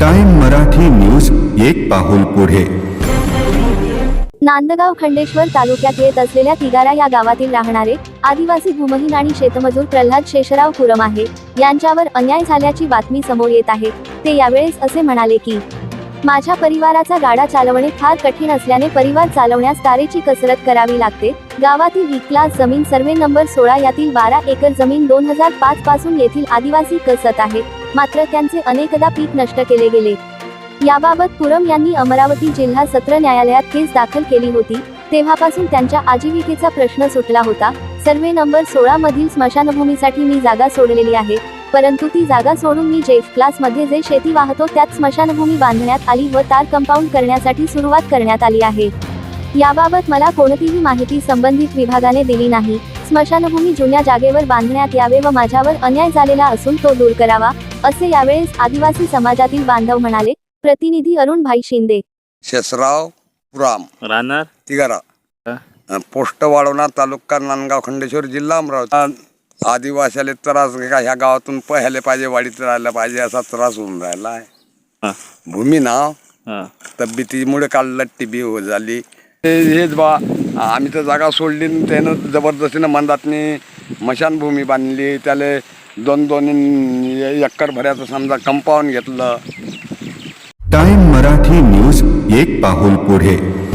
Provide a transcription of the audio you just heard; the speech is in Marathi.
टाइम मराठी न्यूज एक पाहुल पुढे. नांदगाव खंडेश्वर तालुक्यात येत असलेल्या तिगारा या गावातील राहणारे आदिवासी भूमहीन आणि शेतमजूर प्रल्हाद शेषराव पुरम आहे. यांच्यावर अन्याय झाल्याची बातमी समोर येत आहे. ते यावेळेस असे म्हणाले की माझ्या परिवाराचा गाडा चालवणे फार कठीण असल्याने परिवार चालवण्यास तारेची कसरत करावी लागते. गावातील ही क्लास जमीन सर्वे नंबर सोळा यातील बारा एकर जमीन दोन हजार पाच पासून येथील आदिवासी कसत आहे. मात्र त्यांचे अनेकदा पीक नष्ट केले गेले. याबाबत पुरम यांनी अमरावती जिल्हा सत्र न्यायालयात केस दाखल केली होती. तेव्हापासून त्यांच्या आजीविकेचा प्रश्न सुटला होता. सर्वे नंबर सोळा मधील स्मशानभूमीसाठी मी जागा सोडलेली आहे. परंतु ती जागा सोडून मी जेफ क्लासमध्ये जे शेती वाहतो त्यात स्मशानभूमी बांधण्यात आली व तार कंपाऊंड करण्यासाठी सुरुवात करण्यात आली आहे. याबाबत मला कोणतीही माहिती संबंधित विभागाने दिली नाही. स्मशानभूमी जुन्या जागेवर बांधण्यात यावे व माझ्यावर अन्याय झालेला असून तो दूर करावा असे यावेळेस आदिवासी समाजातील बांधव म्हणाले. प्रतिनिधी अरुण भाई शिंदे. शेषराव पुराम. राहणार? तिगारा पोस्ट वाढवणा तालुका नांदगाव खंडेश्वर जिल्हा अमरावती. आदिवासीले त्रास का? ह्या गावातून पहिले पाहिजे वाडीत राहायला पाहिजे असा त्रास होऊन राहिला आहे. हां. भूमी नाव हां. तब्येतीमुळे काढलं टी हो झाली. हे- हेच बा आम्ही तर जागा सोडली न त्यानं जबरदस्तीनं मंदातनी मशानभूमी बांधली. त्याला दोन दोन एकर भऱ्याचं समजा कंपाऊंड घेतलं. टाइम मराठी न्यूज एक पाऊल पुढे.